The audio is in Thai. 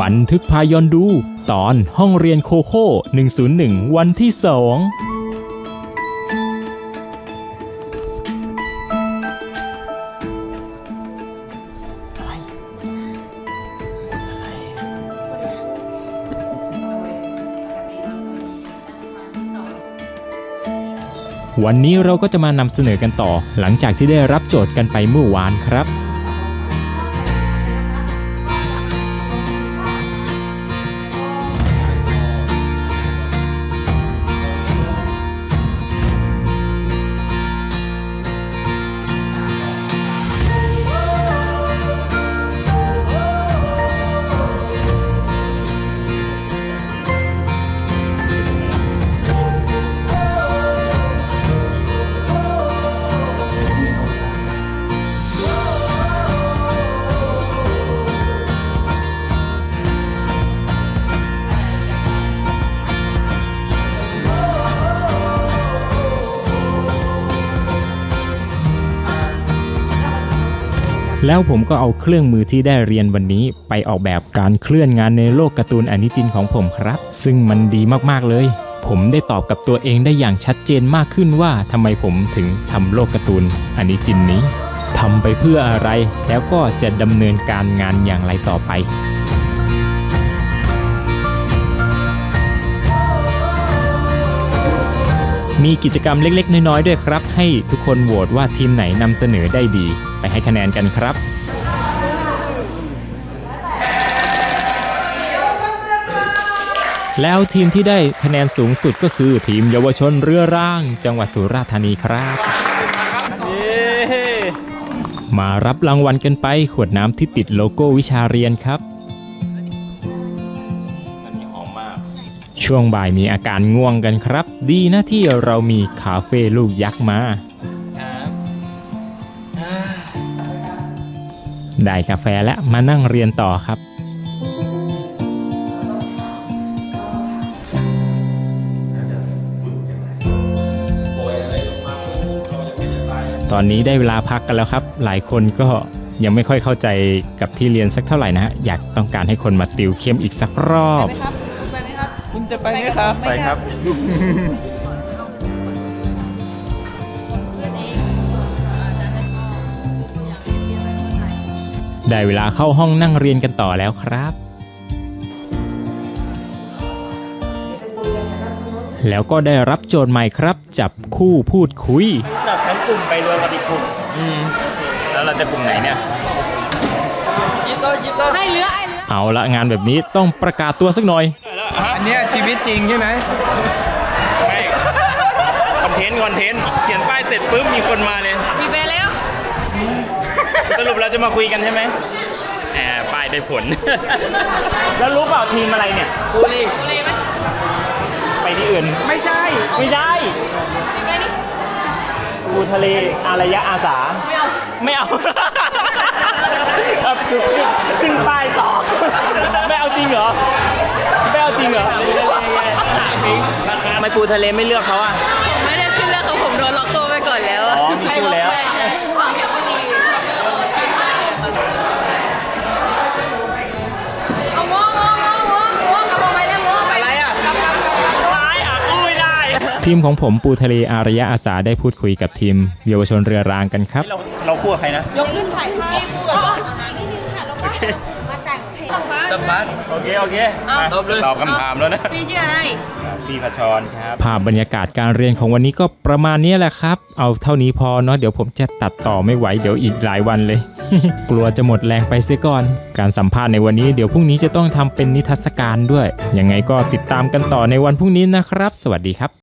บันทึกพายอนดู ตอนห้องเรียนโคโค่ 101 วันที่สองวันนี้เราก็จะมานำเสนอกันต่อ หลังจากที่ได้รับโจทย์กันไปเมื่อวานครับ แล้วผมก็เอาเครื่องมือที่ได้เรียนวันนี้ไปออกแบบการเคลื่อนงานในโลกการ์ตูนอนิจินของผมครับ ซึ่งมันดีมากๆเลย ผมได้ตอบกับตัวเองได้อย่างชัดเจนมากขึ้นว่าทำไมผมถึงทำโลกการ์ตูนอนิจินนี้ทำไปเพื่ออะไร แล้วก็จะดำเนินการงานอย่างไรต่อไป มีกิจกรรมเล็ก ๆ น้อยๆด้วยครับ ให้ทุกคนโหวตว่าทีมไหนนำเสนอได้ดี ไปให้คะแนนกันครับ แล้วทีมที่ได้คะแนนสูงสุดก็คือทีมเยาวชนเรือร่าง จังหวัดสุราษฎร์ธานีครับ มารับรางวัลกันไปขวดน้ำที่ติดโลโก้วิชาเรียนครับ ช่วงบ่ายมีอาการง่วงกันครับ ดีนะที่เรามีคาเฟ่ลูกยักษ์มา ได้กาแฟแล้วมานั่งเรียนต่อครับ ตอนนี้ได้เวลาพักกันแล้วครับ หลายคนก็ยังไม่ค่อยเข้าใจกับที่เรียนสักเท่าไหร่นะฮะ อยากต้องการให้คนมาติวเข้มอีกสักรอบไไหม ครับไปไหมครับคุณจะไปไหมครับ ไปครับ ได้เวลาเข้าห้องนั่งเรียนกันต่อแล้วครับ แล้วก็ได้รับโจทย์ใหม่ครับ จับคู่พูดคุย จับทั้งกลุ่มไปรวมกับอีกกลุ่ม อืม แล้วเราจะกลุ่มไหนเนี่ย ยิบโต้ยิบโต้ให้เรือให้เรือ เอาละงานแบบนี้ต้องประกาศตัวสักหน่อย อันเนี้ยชีวิตจริงใช่ไหมไม่คอนเทนต์คอนเทนต์เขียนป้ายเสร็จปุ๊บมีคนมาเลย มีแฟนแล้ว สรุปเราจะมาคุยกันใช่ไหมแหมป้ายได้ผล แล้วรู้เปล่าทีมอะไรเนี่ย กูนี่โอเลยไหมไปที่อื่น ไม่ใช่ ไม่ใช่ทีมอะไรนี่ปูทะเลอารยะอาสา ไม่เอา ไม่เอา ครับขึ้นป้ายต่อไม่เอาจริงเหรอไม่เอาจริงเหรอทำไมปูทะเลไม่เลือกเขาอะ ไม่ได้ขึ้นแล้วเขาผมโดนล็อกตัวไปก่อนแล้วอ๋อมีคู่แล้วใช่ใช่หวังจะไทีมของผมปูทะเลอารยะอาสาได้พูดคุยกับทีมเยาวชนเรือรางกันครับ เราเราคู่กับใครนะยกขึ้นถ่ายภาพคู่กับสองนิดนึงค่ะแล้วก็มาแต่งเพลงสัมภาษณ์สัมภาษณ์โอเคโอเคเอามาตอบเลยตอบคำถามแล้วนะพี่ชื่ออะไรพี่พชรครับภาพบรรยากาศการเรียนของวันนี้ก็ประมาณนี้แหละครับ เอาเท่านี้พอเนาะเดี๋ยวผมจะตัดต่อไม่ไหวเดี๋ยวอีกหลายวันเลย กลัวจะหมดแรงไปเสียก่อน การสัมภาษณ์ในวันนี้เดี๋ยวพรุ่งนี้จะต้องทำเป็นนิทรรศการด้วยยังไงก็ติดตามกันต่อในวันพรุ่งนี้นะครับ สวัสดีครับ